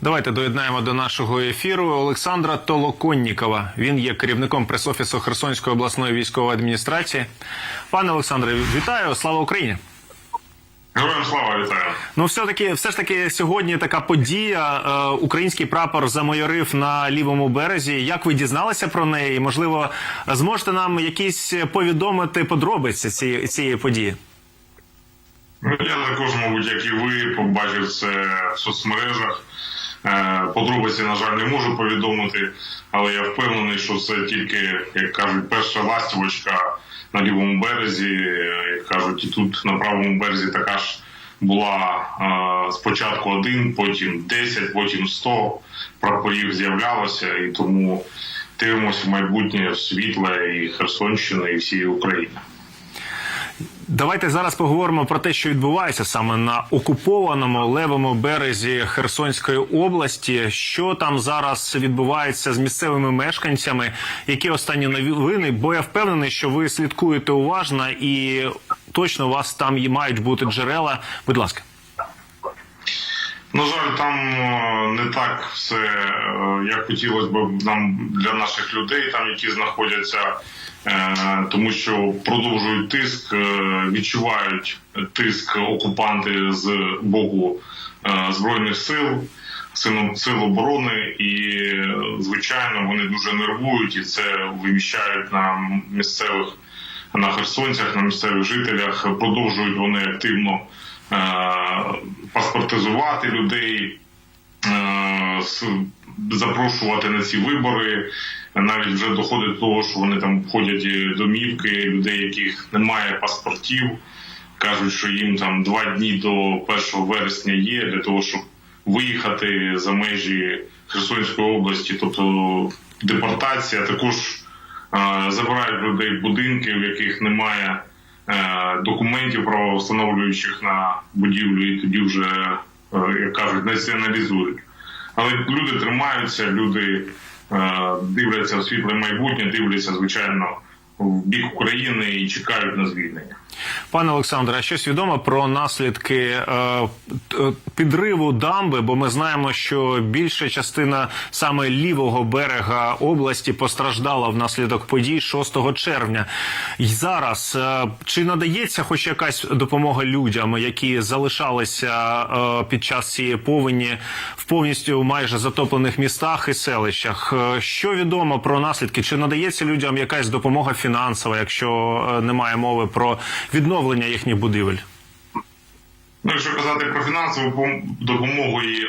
Давайте доєднаємо до нашого ефіру Олександра Толоконнікова. Він є керівником прес-офісу Херсонської обласної військової адміністрації. Пане Олександре, вітаю! Слава Україні! Героям слава вітаю. Ну, все таки, все ж таки, сьогодні така подія. Е, український прапор замайорив на лівому березі. Як ви дізналися про неї? Можливо, зможете нам якісь повідомити подробиці цієї, цієї події? Ну, Я також, мабуть, як і ви, побачив це в соцмережах. Е, Подробиці, на жаль, не можу повідомити, але я впевнений, що це тільки, як кажуть, перша ластівочка на лівому березі. Е, Як кажуть, і тут на правому березі така ж була е, спочатку один, потім 10, потім 100 прапорів з'являлося, і тому дивимося в майбутнє світле і Херсонщини, і всієї України. Давайте зараз поговоримо про те, що відбувається саме на окупованому левому березі Херсонської області. Що там зараз відбувається з місцевими мешканцями? Які останні новини? Бо я впевнений, що ви слідкуєте уважно і точно у вас там мають бути джерела. Будь ласка. На жаль, там е, не так все, е, як хотілося б нам для наших людей, там які знаходяться, е, тому що продовжують тиск, відчувають тиск окупанти з боку збройних сил, сил, оборони, і звичайно вони дуже нервують і це виміщають на місцевих на херсонцях, на місцевих жителях. Продовжують вони активно паспортизувати людей, е, запрошувати на ці вибори. Навіть вже доходить до того, що вони там входять домівки людей, яких немає паспортів. Кажуть, що їм там два дні до 1 вересня є для того, щоб виїхати за межі Херсонської області, тобто депортація. Також е, забирають людей будинки, в яких немає е, про встановлюючих на будівлю, і тоді вже, е, як кажуть, націоналізують. Але люди тримаються, люди е, дивляться в світле майбутнє, дивляться, звичайно, в бік України і чекають на звільнення. Пане Олександре, а щось відомо про наслідки е, підриву дамби? Бо ми знаємо, що більша частина саме лівого берега області постраждала внаслідок подій 6 червня. І зараз е, чи надається хоч якась допомога людям, які залишалися е, під час цієї повені в повністю майже затоплених містах і селищах? Е, Що відомо про наслідки? Чи надається людям якась допомога фінансова, якщо е, немає мови про відновлення їхніх будівель? Ну, якщо казати про фінансову допомогу і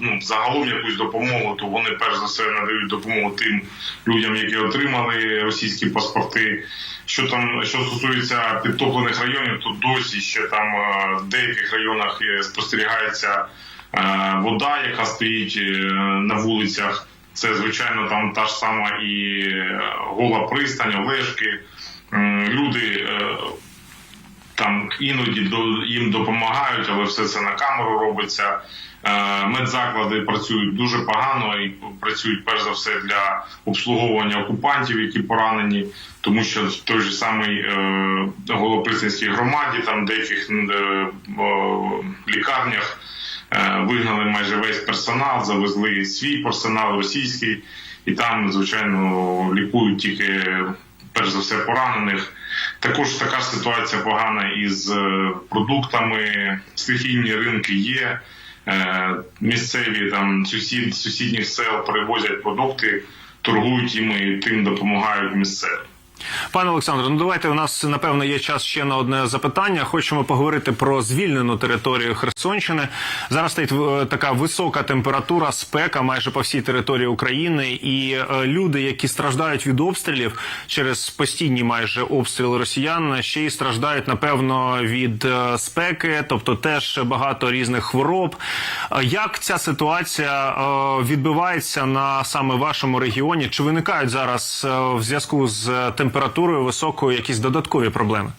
ну, загалом якусь допомогу, то вони перш за все надають допомогу тим людям, які отримали російські паспорти. Що там що стосується підтоплених районів, то досі ще там е, в деяких районах е, спостерігається е, вода, яка стоїть на вулицях. Це звичайно там та ж сама і гола пристань, Олешки. Люди там іноді до їм допомагають, але все це на камеру робиться. Е, Медзаклади працюють дуже погано і працюють перш за все для обслуговування окупантів, які поранені, тому що в той же самий е, громаді, там деяких е, лікарнях вигнали майже весь персонал, завезли свій персонал російський, і там, звичайно, лікують тільки перш за все поранених. Також така ситуація погана із е, продуктами. Стихійні ринки є. Е, Місцеві там сусід сусідніх сел привозять продукти, торгують їм і тим допомагають місцеві. Пане Олександре, ну давайте у нас напевно є час ще на одне запитання. Хочемо поговорити про звільнену територію Херсонщини. Зараз стоїть е, така висока температура, спека майже по всій території України, і е, люди, які страждають від обстрілів через постійні майже обстріли росіян, ще й страждають напевно від е, спеки, тобто теж багато різних хвороб. Як ця ситуація відбувається на саме вашому регіоні? Чи виникають зараз в зв'язку з температурою високою якісь додаткові проблеми?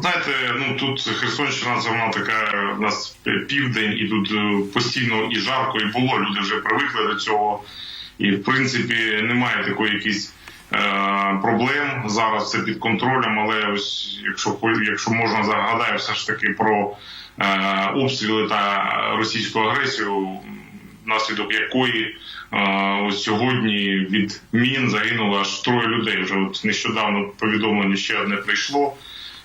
Знаєте, ну тут Херсонщина це вона така у нас південь, і тут е, постійно і жарко, і було. Люди вже привикли до цього, і в принципі немає такої якісь е, проблем. Зараз все під контролем. Але ось якщо якщо можна загадаю, все ж таки про е, обстріли та російську агресію, внаслідок якої е, ось сьогодні від мін загинуло аж троє людей. Вже от нещодавно повідомлення ще одне прийшло.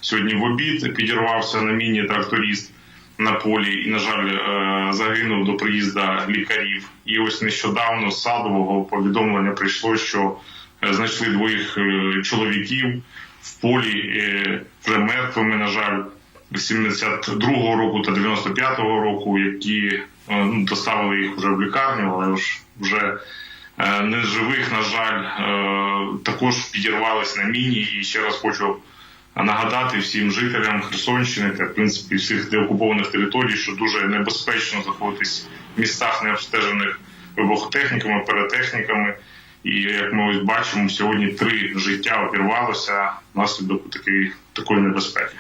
Сьогодні в обід підірвався на міні тракторист на полі і, на жаль, е, загинув до приїзду лікарів. І ось нещодавно з садового повідомлення прийшло, що е, знайшли двоїх е, чоловіків в полі вже мертвими, на жаль, 72-го року та 95-го року, які е, ну, доставили їх вже в лікарню, але ж вже е, неживих, на жаль, е, також підірвались на міні. І ще раз хочу нагадати всім жителям Херсонщини та в принципі всіх деокупованих територій, що дуже небезпечно знаходитись в містах необстежених вибухотехніками, перетехніками. І як ми ось бачимо, сьогодні три життя обірвалося внаслідок такої, такої небезпеки.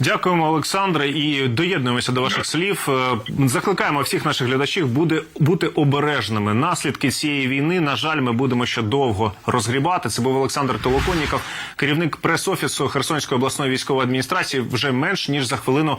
Дякуємо, Олександре, і доєднуємося до ваших слів. Е, Закликаємо всіх наших глядачів буде бути обережними. Наслідки цієї війни, на жаль, ми будемо ще довго розгрібати. Це був Олександр Толоконніков, керівник прес-офісу Херсонської обласної військової адміністрації. Вже менш ніж за хвилину